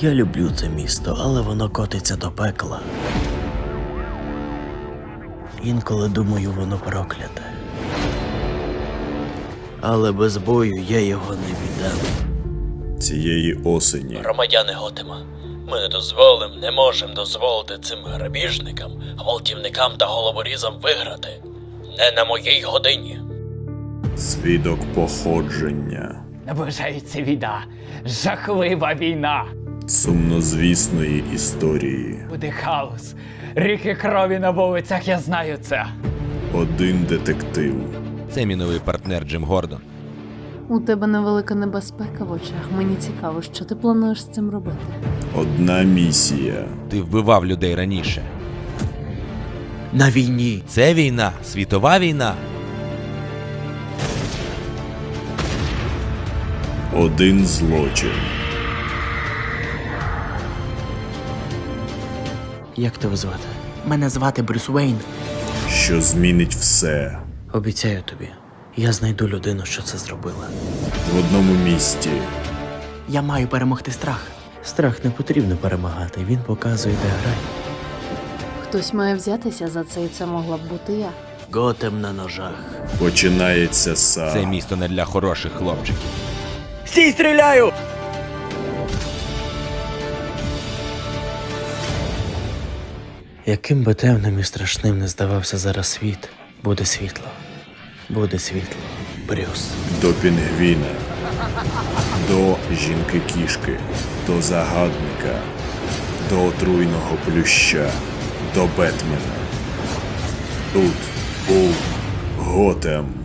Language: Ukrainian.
Я люблю це місто, але воно котиться до пекла. Інколи думаю, воно прокляте. Але без бою я його не віддам. Цієї осені Громадяни Готема, ми не дозволимо, не можемо дозволити цим грабіжникам, гвалтівникам та головорізам виграти. Не на моїй годині. свідок походження Наближається війна, жахлива війна. Сумнозвісної історії. Буде хаос, ріки крові на вулицях, я знаю це. Один детектив. Це мій новий партнер Джим Гордон. У тебе невелика небезпека в очах. Мені цікаво, що ти плануєш з цим робити. Одна місія. Ти вбивав людей раніше. На війні. Це війна, світова війна. Один злочин. Як тебе звати? Мене звати Брюс Уейн. що змінить все Обіцяю тобі, я знайду людину, що це зробила. в одному місті. Я маю перемогти страх. Страх не потрібно перемагати, він показує, де грай. Хтось має взятися за це, і це могла б бути я. Готем на ножах. Починається са. Це місто не для хороших хлопчиків. Стій, стріляю! Яким би темним і страшним не здавався зараз світ, буде світло. Буде світло. Брюс. До пінгвіна, до жінки кішки, до загадника, до отруйного плюща, до Бетмена. Тут був Готем.